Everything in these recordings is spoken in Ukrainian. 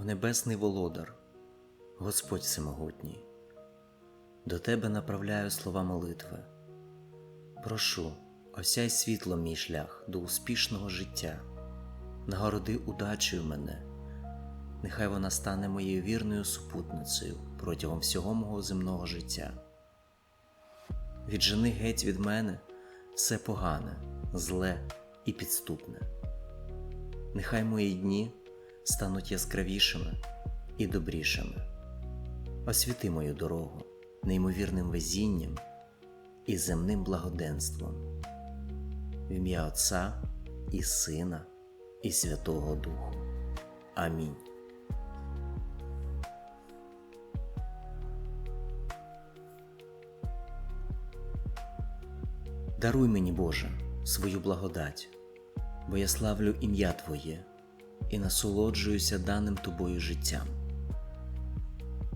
О Небесний Володар, Господь Всемогутній, до Тебе направляю слова молитви. Прошу, осяй світлом мій шлях до успішного життя, нагороди удачею мене, нехай вона стане моєю вірною супутницею протягом всього мого земного життя. Віджени геть від мене все погане, зле і підступне. Нехай мої дні стануть яскравішими і добрішими. Освіти мою дорогу неймовірним везінням і земним благоденством. В ім'я Отця і Сина, і Святого Духу. Амінь. Даруй мені, Боже, свою благодать, бо я славлю ім'я Твоє і насолоджуюся даним Тобою життям.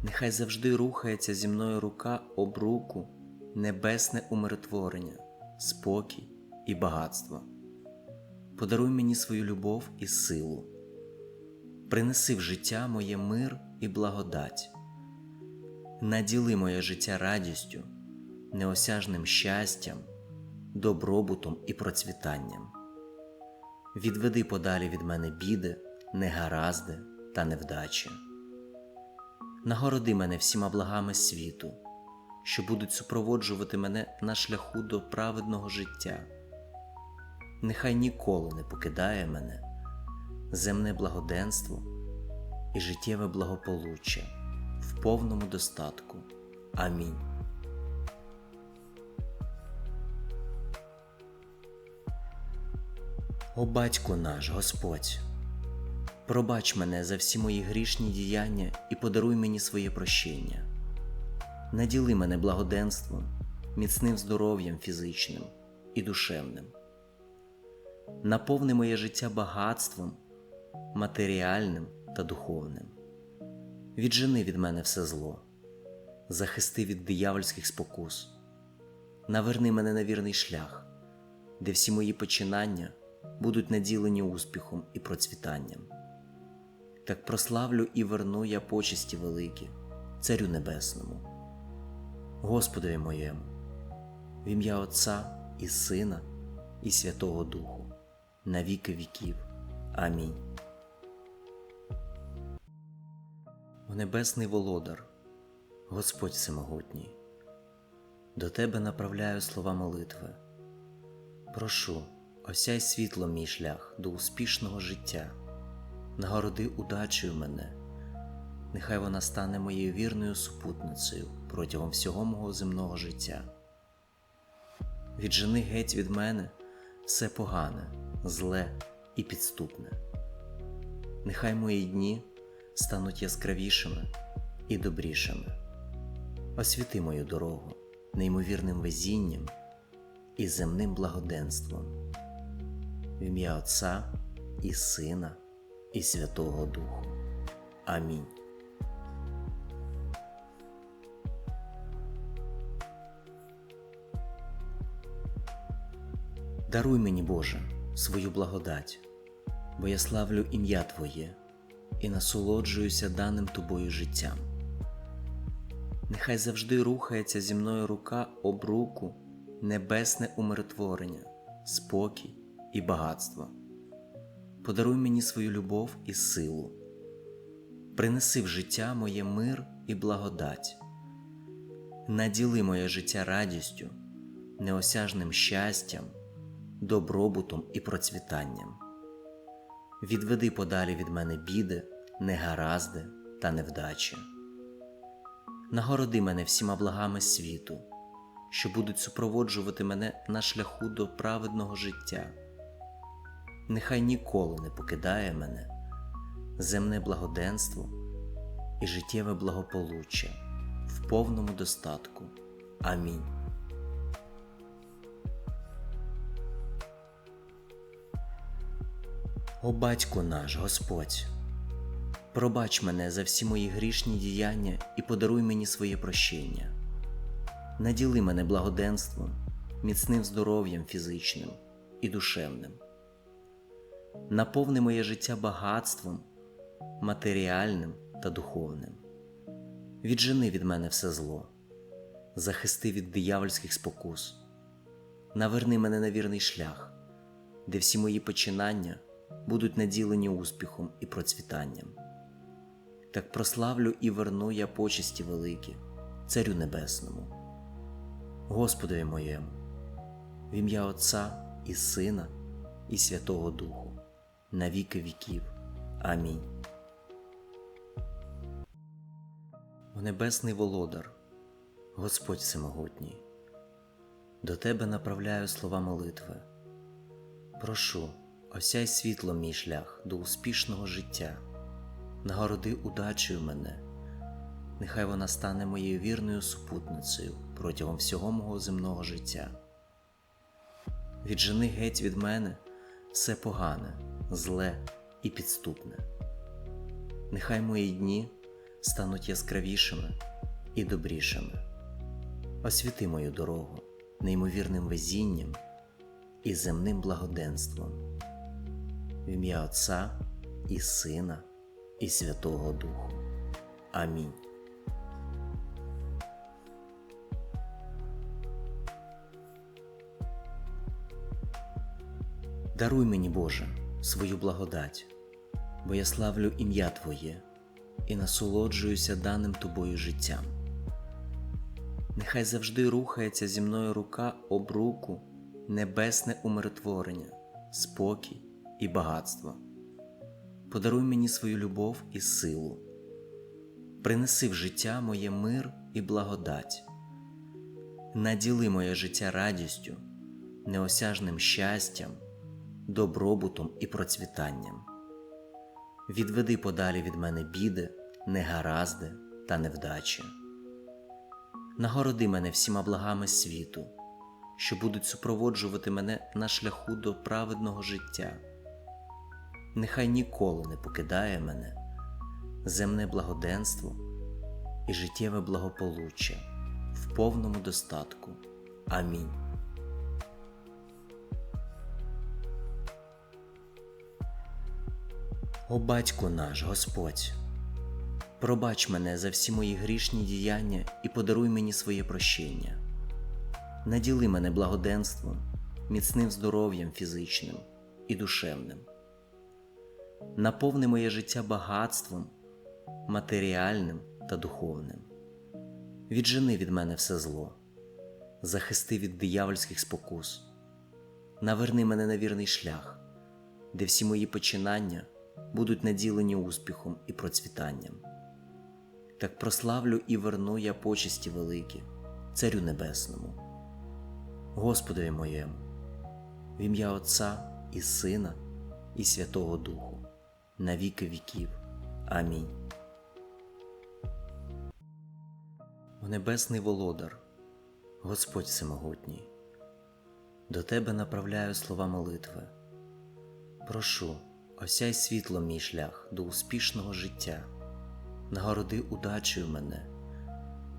Нехай завжди рухається зі мною рука об руку, небесне умиротворення, спокій і багатство. Подаруй мені свою любов і силу, принеси в життя моє мир і благодать, наділи моє життя радістю, неосяжним щастям, добробутом і процвітанням. Відведи подалі від мене біди, негаразди та невдачі. Нагороди мене всіма благами світу, що будуть супроводжувати мене на шляху до праведного життя. Нехай ніколи не покидає мене земне благоденство і життєве благополуччя в повному достатку. Амінь. О батько наш Господь, пробач мене за всі мої грішні діяння і подаруй мені своє прощення. Наділи мене благоденством, міцним здоров'ям фізичним і душевним. Наповни моє життя багатством, матеріальним та духовним. Віджени від мене все зло, захисти від диявольських спокус, наверни мене на вірний шлях, де всі мої починання будуть наділені успіхом і процвітанням. Так прославлю і верну я почесті великі, Царю Небесному, Господові моєму, в ім'я Отця і Сина, і Святого Духу, на віки віків. Амінь. О Небесний Володар, Господь Всемогутній, до Тебе направляю слова молитви. Прошу, осяй світлом мій шлях до успішного життя, нагороди удачею мене, нехай вона стане моєю вірною супутницею протягом всього мого земного життя. Віджени геть від мене все погане, зле і підступне. Нехай мої дні стануть яскравішими і добрішими. Освіти мою дорогу неймовірним везінням і земним благоденством. В ім'я Отця і Сина, і Святого Духу. Амінь. Даруй мені, Боже, свою благодать, бо я славлю ім'я Твоє і насолоджуюся даним Тобою життям. Нехай завжди рухається зі мною рука об руку, небесне умиротворення, спокій і багатство. Подаруй мені свою любов і силу, принеси в життя моє мир і благодать, наділи моє життя радістю, неосяжним щастям, добробутом і процвітанням. Відведи подалі від мене біди, негаразди та невдачі. Нагороди мене всіма благами світу, що будуть супроводжувати мене на шляху до праведного життя. Нехай ніколи не покидає мене земне благоденство і життєве благополуччя в повному достатку. Амінь. О батько наш Господь, пробач мене за всі мої грішні діяння і подаруй мені своє прощення. Наділи мене благоденством, міцним здоров'ям фізичним і душевним. Наповни моє життя багатством, матеріальним та духовним. Віджени від мене все зло, захисти від диявольських спокус, наверни мене на вірний шлях, де всі мої починання будуть наділені успіхом і процвітанням. Так прославлю і верну я почесті великі, Царю Небесному, Господові моєму, в ім'я Отця і Сина, і Святого Духу, на віки віків. Амінь. О Небесний Володар, Господь Всемогутній, до Тебе направляю слова молитви. Прошу, осяй світлом мій шлях до успішного життя, нагороди удачею мене, нехай вона стане моєю вірною супутницею протягом всього мого земного життя. Віджени геть від мене все погане, зле і підступне. Нехай мої дні стануть яскравішими і добрішими. Освіти мою дорогу неймовірним везінням і земним благоденством. В ім'я Отця і Сина, і Святого Духу. Амінь. Даруй мені, Боже, свою благодать, бо я славлю ім'я Твоє і насолоджуюся даним Тобою життям. Нехай завжди рухається зі мною рука об руку, небесне умиротворення, спокій і багатство. Подаруй мені свою любов і силу, принеси в життя моє мир і благодать, наділи моє життя радістю, неосяжним щастям, добробутом і процвітанням. Відведи подалі від мене біди, негаразди та невдачі. Нагороди мене всіма благами світу, що будуть супроводжувати мене на шляху до праведного життя. Нехай ніколи не покидає мене земне благоденство і життєве благополуччя в повному достатку. Амінь. О батько наш Господь, пробач мене за всі мої грішні діяння і подаруй мені своє прощення. Наділи мене благоденством, міцним здоров'ям фізичним і душевним. Наповни моє життя багатством, матеріальним та духовним. Віджени від мене все зло, захисти від диявольських спокус, наверни мене на вірний шлях, де всі мої починання будуть наділені успіхом і процвітанням. Так прославлю і верну я почесті великі, Царю Небесному, Господові моєму, в ім'я Отця і Сина, і Святого Духу, на віки віків. Амінь. О Небесний Володар, Господь Всемогутній, до Тебе направляю слова молитви. Прошу, осяй світлом мій шлях до успішного життя, нагороди удачею мене,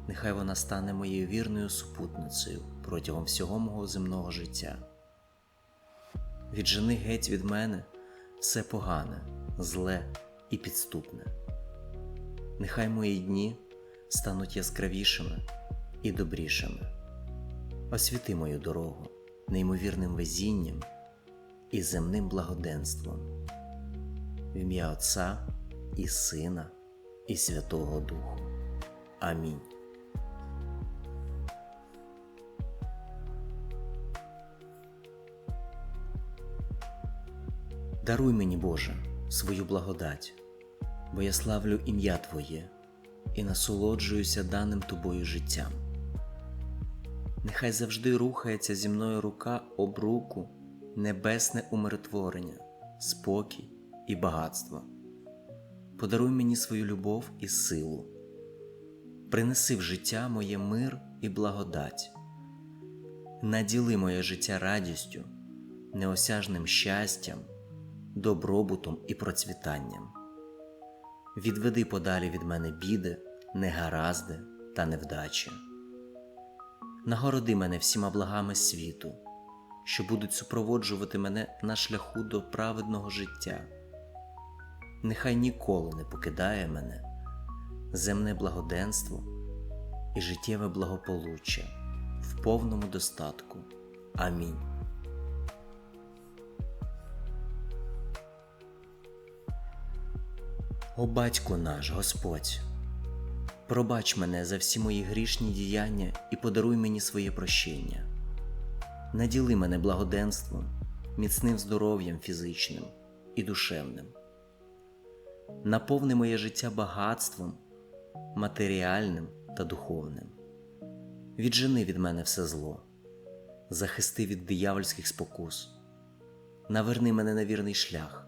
нехай вона стане моєю вірною супутницею протягом всього мого земного життя. Віджени геть від мене все погане, зле і підступне. Нехай мої дні стануть яскравішими і добрішими. Освіти мою дорогу неймовірним везінням і земним благоденством. В ім'я Отця і Сина, і Святого Духу. Амінь. Даруй мені, Боже, свою благодать, бо я славлю ім'я Твоє і насолоджуюся даним Тобою життям. Нехай завжди рухається зі мною рука об руку, небесне умиротворення, спокій і багатство. Подаруй мені свою любов і силу, принеси в життя моє мир і благодать, наділи моє життя радістю, неосяжним щастям, добробутом і процвітанням. Відведи подалі від мене біди, негаразди та невдачі. Нагороди мене всіма благами світу, що будуть супроводжувати мене на шляху до праведного життя. Нехай ніколи не покидає мене, земне благоденство і життєве благополуччя в повному достатку. Амінь. О батько наш Господь, пробач мене за всі мої грішні діяння і подаруй мені своє прощення. Наділи мене благоденством, міцним здоров'ям фізичним і душевним. Наповни моє життя багатством, матеріальним та духовним. Віджени від мене все зло, захисти від диявольських спокус, наверни мене на вірний шлях,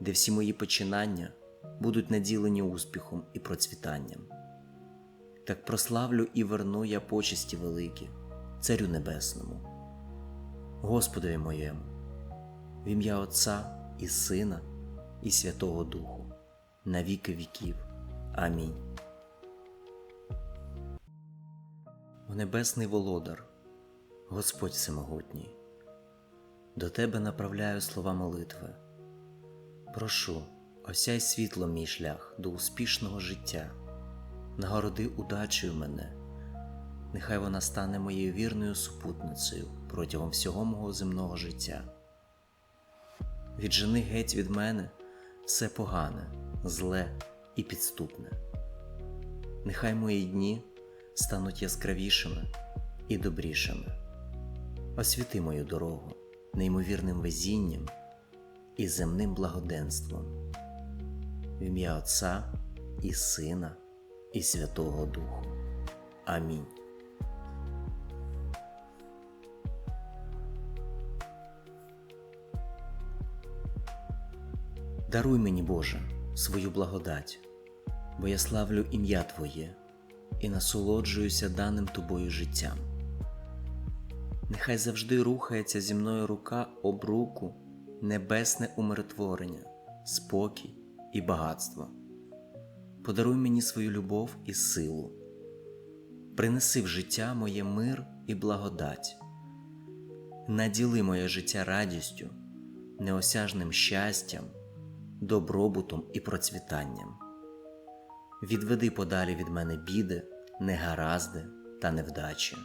де всі мої починання будуть наділені успіхом і процвітанням. Так прославлю і верну я почесті великі, Царю Небесному, Господові моєму, в ім'я Отця і Сина, і Святого Духу, на віки віків. Амінь. О Небесний Володар, Господь Всемогутній, до Тебе направляю слова молитви. Прошу, осяй світлом мій шлях до успішного життя, нагороди удачею мене, нехай вона стане моєю вірною супутницею протягом всього мого земного життя. Віджени геть від мене все погане, зле і підступне. Нехай мої дні стануть яскравішими і добрішими. Освіти мою дорогу неймовірним везінням і земним благоденством. В ім'я Отця і Сина, і Святого Духу. Амінь. Даруй мені, Боже, свою благодать, бо я славлю ім'я Твоє і насолоджуюся даним Тобою життям. Нехай завжди рухається зі мною рука об руку, небесне умиротворення, спокій і багатство. Подаруй мені свою любов і силу, принеси в життя моє мир і благодать, наділи моє життя радістю, неосяжним щастям, добробутом і процвітанням. Відведи подалі від мене біди, негаразди та невдачі.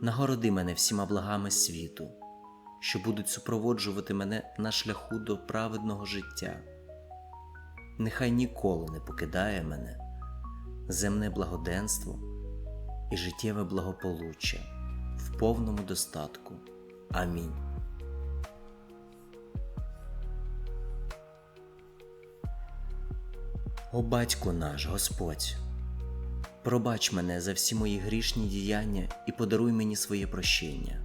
Нагороди мене всіма благами світу, що будуть супроводжувати мене на шляху до праведного життя. Нехай ніколи не покидає мене земне благоденство і життєве благополуччя в повному достатку. Амінь. О батько наш Господь, пробач мене за всі мої грішні діяння і подаруй мені своє прощення.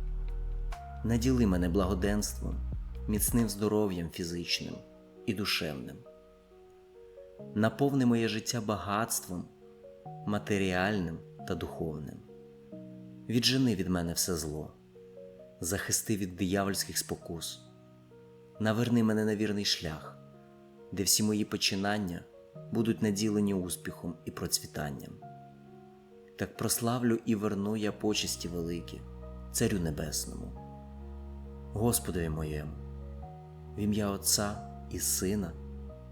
Наділи мене благоденством, міцним здоров'ям фізичним і душевним. Наповни моє життя багатством, матеріальним та духовним. Віджени від мене все зло, захисти від диявольських спокус, наверни мене на вірний шлях, де всі мої починання будуть наділені успіхом і процвітанням. Так прославлю і верну я почесті великі, Царю Небесному, Господові моєму, в ім'я Отця і Сина,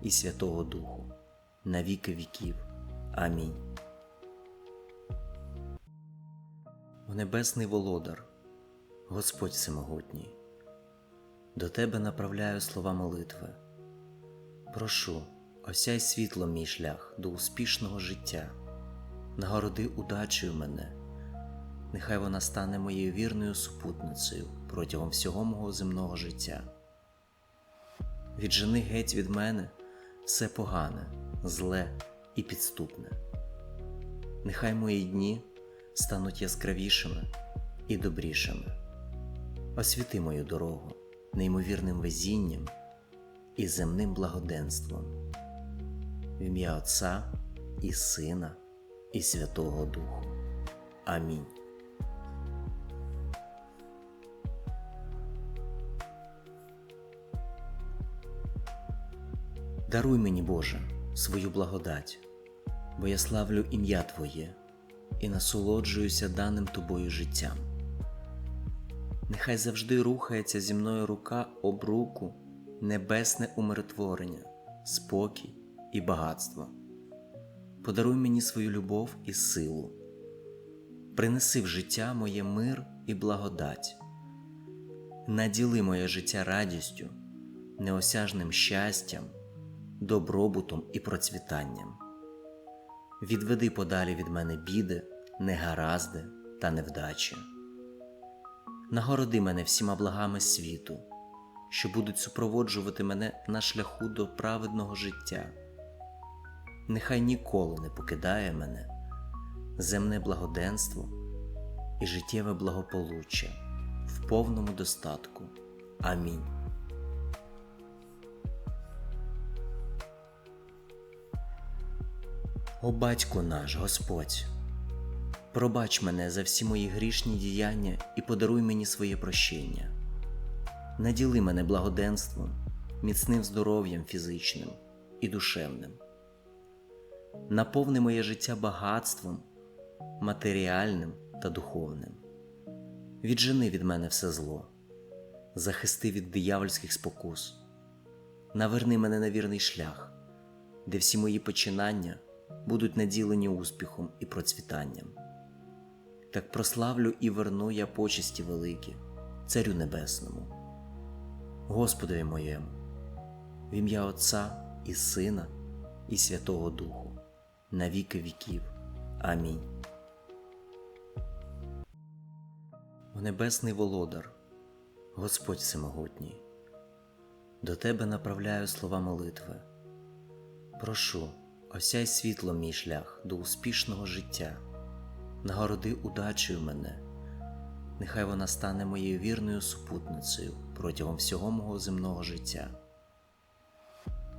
і Святого Духу, на віки віків. Амінь. О Небесний Володар, Господь Всемогутній, до Тебе направляю слова молитви. Прошу, осяй світлом мій шлях до успішного життя, нагороди удачею мене, нехай вона стане моєю вірною супутницею протягом всього мого земного життя. Віджени геть від мене все погане, зле і підступне. Нехай мої дні стануть яскравішими і добрішими. Освіти мою дорогу неймовірним везінням і земним благоденством. В ім'я Отця і Сина, і Святого Духу. Амінь. Даруй мені, Боже, свою благодать, бо я славлю ім'я Твоє і насолоджуюся даним Тобою життям. Нехай завжди рухається зі мною рука об руку, небесне умиротворення, спокій і багатство. Подаруй мені свою любов і силу. Принеси в життя моє мир і благодать. Наділи моє життя радістю, неосяжним щастям, добробутом і процвітанням. Відведи подалі від мене біди, негаразди та невдачі. Нагороди мене всіма благами світу, що будуть супроводжувати мене на шляху до праведного життя. Нехай ніколи не покидає мене земне благоденство і життєве благополуччя в повному достатку. Амінь. О батько наш Господь, пробач мене за всі мої грішні діяння і подаруй мені своє прощення. Наділи мене благоденством, міцним здоров'ям фізичним і душевним. Наповни моє життя багатством, матеріальним та духовним. Віджени від мене все зло, захисти від диявольських спокус, наверни мене на вірний шлях, де всі мої починання будуть наділені успіхом і процвітанням. Так прославлю і верну я почесті великі, Царю Небесному, Господові моєму, в ім'я Отця і Сина, і Святого Духу, на віки віків. Амінь. О Небесний Володар, Господь Всемогутній, до Тебе направляю слова молитви. Прошу, осяй світлом мій шлях до успішного життя, нагороди удачею мене, нехай вона стане моєю вірною супутницею протягом всього мого земного життя.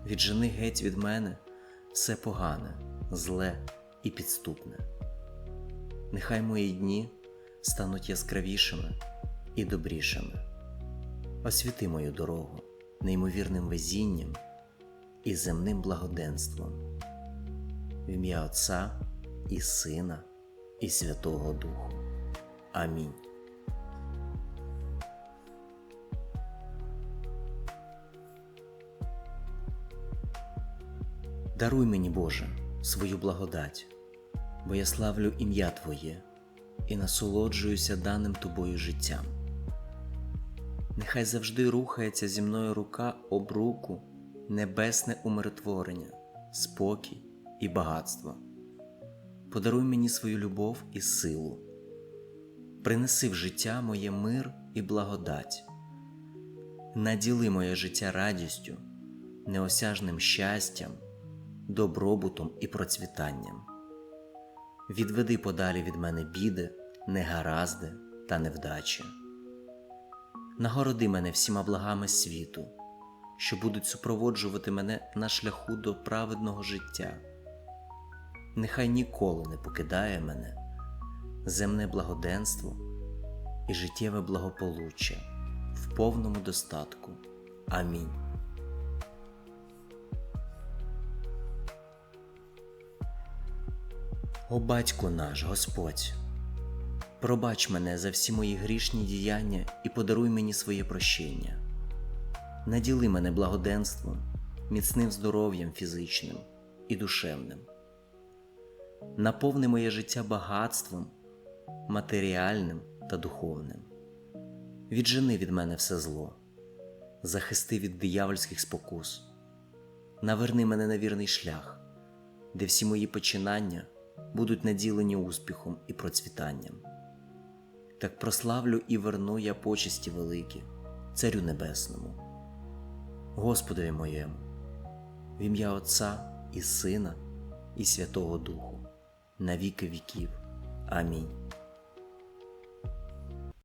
Віджени геть від мене все погане, зле і підступне. Нехай мої дні стануть яскравішими і добрішими. Освіти мою дорогу неймовірним везінням і земним благоденством. В ім'я Отця і Сина, і Святого Духу. Амінь. Даруй мені, Боже, свою благодать, бо я славлю ім'я Твоє і насолоджуюся даним Тобою життям. Нехай завжди рухається зі мною рука об руку, небесне умиротворення, спокій і багатство. Подаруй мені свою любов і силу, принеси в життя моє мир і благодать, наділи моє життя радістю, неосяжним щастям, добробутом і процвітанням. Відведи подалі від мене біди, негаразди та невдачі. Нагороди мене всіма благами світу, що будуть супроводжувати мене на шляху до праведного життя. Нехай ніколи не покидає мене земне благоденство і життєве благополуччя в повному достатку. Амінь. О батько наш Господь, пробач мене за всі мої грішні діяння і подаруй мені своє прощення. Наділи мене благоденством, міцним здоров'ям фізичним і душевним. Наповни моє життя багатством, матеріальним та духовним. Віджени від мене все зло, захисти від диявольських спокус, наверни мене на вірний шлях, де всі мої починання будуть наділені успіхом і процвітанням. Так прославлю і верну я почесті великі, Царю Небесному, Господові моєму, в ім'я Отця і Сина, і Святого Духу, на віки віків. Амінь.